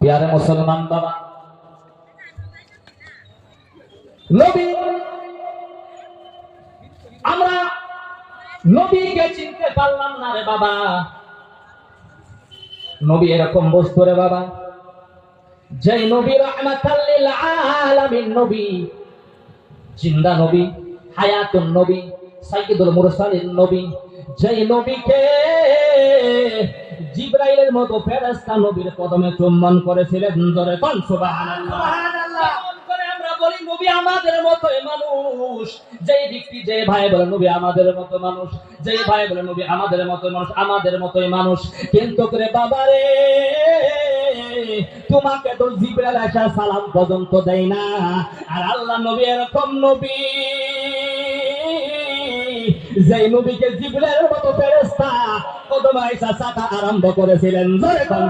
প্যারে মুসলমান বাবা নবী, আমরা নবীকে চিনতে পারলাম না রে বাবা। নবী এরকম বস্তু রে বাবা। যেই নবী রহমাতাল লিল আলামিন নবী। জিন্দা নবী, হায়াতুন নবী, সাইয়্যিদুল মুরসালিন নবী। যেই নবীকে জিব্রাইলের মতো ফেরেশতা নবীর কদমে চুম্বন করেছিলেন জোরে কোন সুবহানাল্লাহ। আমরা বলি নবী আমাদের মতোই মানুষ। যেই ব্যক্তি যে ভাই বলে নবী আমাদের মতো মানুষ। যেই ভাই বলে নবী আমাদের মতো মানুষ আমাদের মতোই মানুষ। কিন্তু করে বাবারে তোমাকে তো জিব্রাইল আসা সালাম পর্যন্ত দেয় না। আর আল্লাহ নবী এরকম নবী। যেই নবীকে জিবলের মতো ফেরেস্তা কদম সাথা আরম্ভ করেছিলেন। জোরে কোন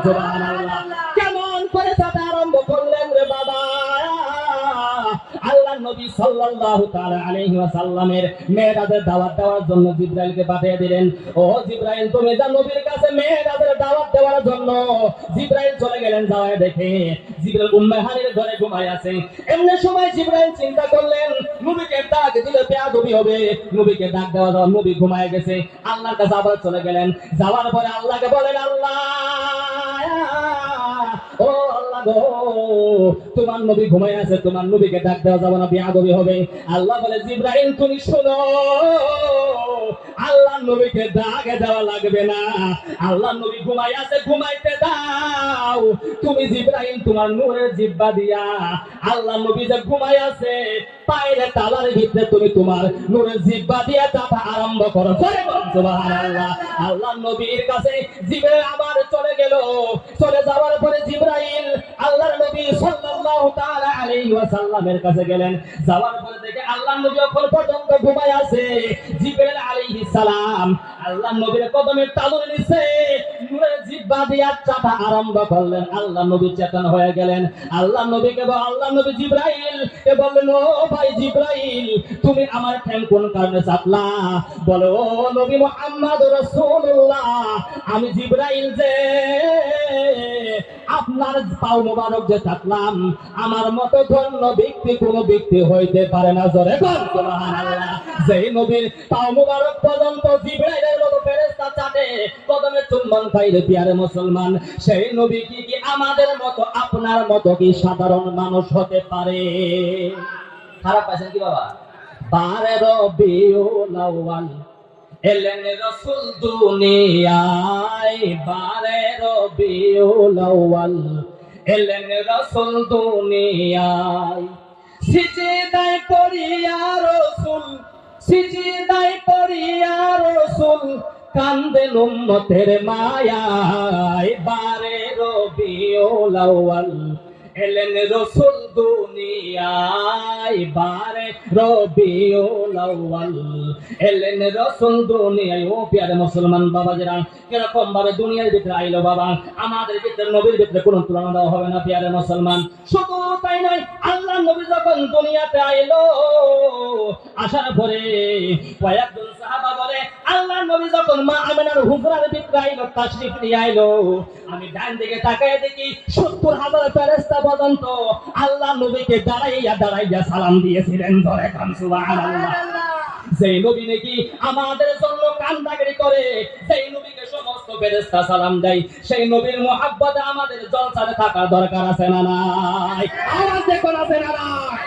নবী সাল্লাল্লাহু তাআলা আলাইহি ওয়াসাল্লামের মেরাজের দাওয়াত দেওয়ার জন্য জিব্রাইলকে পাঠিয়ে দিলেন। ও জিব্রাইল, তুমি যা নবীর কাছে মেরাজের দাওয়াত দেওয়ার জন্য জিব্রাইল চলে গেলেন, যাওয়ায় দেখে জিব্রাইল উম্মে হানির ঘরে ঘুমায় আছে। এমনি সময় জিব্রাইল চিন্তা করলেন, নবীকে ডাক দিলে বেয়াদবি হবে। নবীকে ডাক দেওয়া যাওয়া নবী ঘুমায় গেছে। আল্লাহর কাছে আবার চলে গেলেন। যাওয়ার পরে আল্লাহকে বলেন, আল্লাহ! গো, তোমার নবী ঘুমায় আছে, তোমার নবীকে ডাক দেওয়া যাবে না বিয়াদবি হবে। আল্লাহ বলে, জিব্রাইল, তুমি শোনো। আল্লাহ নবীকে ডাকে দেওয়া লাগবে না। আল্লাহ নবী ঘুমাই আছে, ঘুমাইতে দাও। তুমি জিব্রাইল, তোমার নূরের জিব্বা দিয়া। আল্লাহ নবী যে ঘুমাই আছে, পায়ের তালার ভিতরে তুমি তোমার নূরের জিব্বা দিয়া চাপা আরম্ভ করো। বল, সুবহানাল্লাহ। আল্লাহ নবীর কাছে জিব্রাইল আবার চলে গেল। চলে যাওয়ার পরে জিব্রাইল আল্লাহর নবী সাল্লাল্লাহু তাআলা আলাইহি ওয়াসাল্লামের কাছে গেলেন। যাওয়ার পরে দেখে আল্লাহর নবী এখন পর্যন্ত ঘুমায় আছে জিব্রাইল আলাইহিস সালাম আল্লাহর নবীর কদমে তালুর নিচে নূরের জিব্বা দিয়া চাপা আরম্ভ করলেন। আল্লাহ নবী চেতন হয়ে গেলেন। আল্লাহ নবীকে বল আল্লাহ নবী জিব্রাইল কে বললেন, ও ভাই জিব্রাইল, তুমি আমার ঠ্যাং কোন কারণে চাপলা? বলো, নবী মুহাম্মদ রাসূলুল্লাহ, আমি জিব্রাইল যে আপনার পাও যে থাকলাম, আমার মতো ধন্য ব্যক্তি কোন ব্যক্তি হইতে পারে না। জোরে যেই নবীর পর্যন্ত মুসলমান, সেই নবী কি কি আমাদের মতো, আপনার মতো কি সাধারণ মানুষ হতে পারে? খারাপ পাইছেন কি বাবা? এলেন রসুল দুনিয়ায়, বারে রবিউল আউয়াল। রসুল দুনিয়ায়, সিজদায় পড়িয়া রসুল, সিজদায় পড়িয়া রসুল, কান্দেন উম্মতের মায়ায়, বারে রবিউল আউয়াল। রসুল দুনিয়ায়, বারে ও পিয়ারে মুসলমান দুনিয়ার ভিতরে আইলো বাবা, আমাদের ভিতরে, নবীর ভিতরে কোনো তুলনা দেওয়া হবে না, পিয়ারে মুসলমান। শুধু তাই নয়, আল্লাহ যখন দুনিয়াতে আইলো আসার পরে কয়েকজন সাহাবা বলে আল্লাহ নবী যখন মা আমিনার হুজরার ভিতরে আইলো তাশরিফ নিয়ে আইলো। আমি ডান দিকে তাকায় দেখি সত্তর হাজার ফেরেস্তা পর্যন্ত আল্লাহ নবীকে দাঁড়াইয়া দাঁড়াইয়া সালাম দিয়েছিলেন। ধরে কান সুবহানাল্লাহ। সেই নবী নাকি আমাদের জন্য কান্দাগিরি করে সেই নবীকে সমস্ত ফেরেশতা সালাম দেয়। সেই নবীর মোহাব্বতে আমাদের জলসাতে থাকার দরকার আছে না নাই? আওয়াজ দেখুন আছে না নাই?